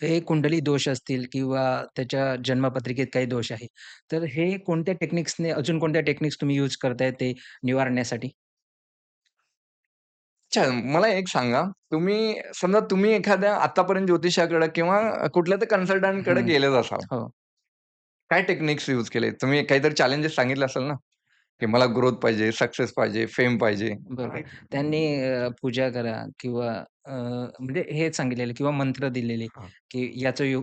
हे कुंडली दोष असतील किंवा त्याच्या जन्मपत्रिकेत काही दोष आहे. तर हे कोणत्या टेक्निक्सने अजून कोणत्या टेक्निक्स तुम्ही यूज करताय ते निवारण्यासाठी? अच्छा, मला एक सांगा, तुम्ही समजा तुम्ही एखाद्या आतापर्यंत ज्योतिषाकडे किंवा कुठल्यातरी कन्सल्टंटकडे हं. गेलेच असाल. हो. काय टेक्निक्स यूज केले? तुम्ही काहीतरी चॅलेंजेस सांगितले असेल ना, की मला ग्रोथ पाहिजे, सक्सेस पाहिजे, फेम पाहिजे. बरोबर. त्यांनी अ, पूजा करा किंवा अ, म्हणजे हेच सांगितलेलं किंवा मंत्र दिलेले, हां. की याचा यू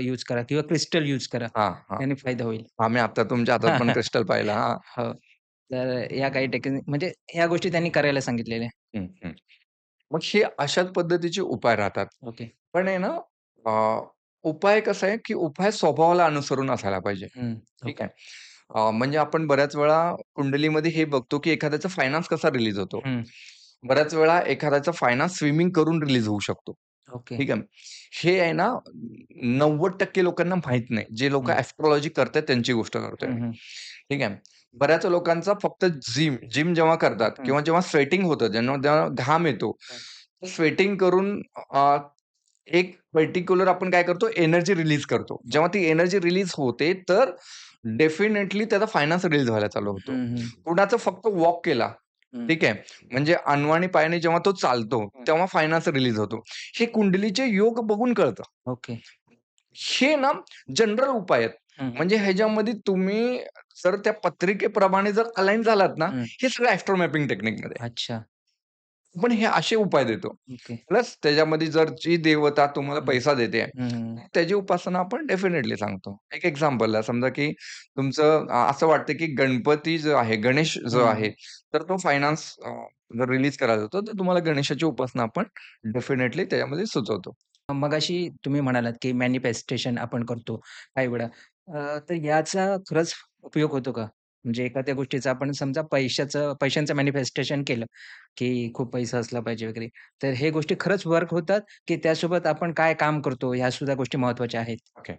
यूज करा किंवा क्रिस्टल यूज करा. हां, हां. त्याने फायदा होईल. आम्ही आता तुमच्या हातात पण क्रिस्टल पाहिलं. हां. हो. तर या काही टेक्निक म्हणजे ह्या गोष्टी त्यांनी करायला सांगितलेल्या. हं, हं. मग हे अशाच पद्धतीचे उपाय राहतात. ओके. पण आहे ना, अ, उपाय कसा आहे, की उपाय स्वभावाला अनुसरून असायला पाहिजे. हं. ठीक ओके. आहे. अ, म्हणजे आपण बऱ्याच वेळा कुंडलीमध्ये हे बघतो, की एखाद्याचा फायनान्स कसा रिलीज होतो. हं. बऱ्याच वेळा एखाद्याचा फायनान्स स्विमिंग करून रिलीज होऊ शकतो. ओके. ठीक आहे. हे आहे ना 90% लोकांना माहीत नाही. जे लोकं हं. एस्ट्रोलॉजी करतायत त्यांची गोष्ट करतोय. हं, हं. ठीक आहे. बऱ्याच लोकांचा फक्त जिम जिम जेव्हा करतात हं. किंवा जेव्हा स्वेटिंग होतं, जेव्हा जेव्हा घाम येतो, हं. स्वेटिंग करून अ, एक पर्टिक्युलर आपण काय करतो एनर्जी रिलीज करतो. जेव्हा ती एनर्जी रिलीज होते, तर डेफिनेटली त्याचा फायनान्स रिलीज व्हायला चालू होतो. कुणाचा फक्त वॉक केला. ठीक आहे. म्हणजे अनवाणी पायाने जेव्हा तो चालतो. तेव्हा फायनान्स रिलीज होतो. हे कुंडलीचे योग बघून कळतं. ओके. हे ना जनरल उपाय आहेत. म्हणजे ह्याच्यामध्ये तुम्ही जर त्या पत्रिकेप्रमाणे जर अलाईन झालात ना, हं. सगळं एस्ट्रो मॅपिंग टेक्निकमध्ये आहे. अच्छा. पण हे असे उपाय देतो. प्लस त्याच्यामध्ये जर जी देवता तुम्हाला. पैसा देते. त्याची उपासना आपण डेफिनेटली सांगतो. एक एक्झाम्पल आहे. समजा की तुमचं असं वाटतं की गणपती जो आहे, गणेश जो. आहे, तर तो फायनान्स जर रिलीज करायचा होता, तर तुम्हाला गणेशाची उपासना आपण डेफिनेटली त्याच्यामध्ये सुचवतो. मगाशी तुम्ही म्हणालात, की मॅनिफेस्टेशन आपण करतो काही वेळा. तर याचा खरंच उपयोग होतो का? म्हणजे एखाद्या गोष्टीचं आपण समजा पैशाचं पैशांचं मॅनिफेस्टेशन केलं, की खूप पैसा असला पाहिजे वगैरे. तर हे गोष्टी खरंच वर्क होतात, की त्यासोबत आपण काय काम करतो ह्या सुद्धा गोष्टी महत्त्वाच्या आहेत? ओके.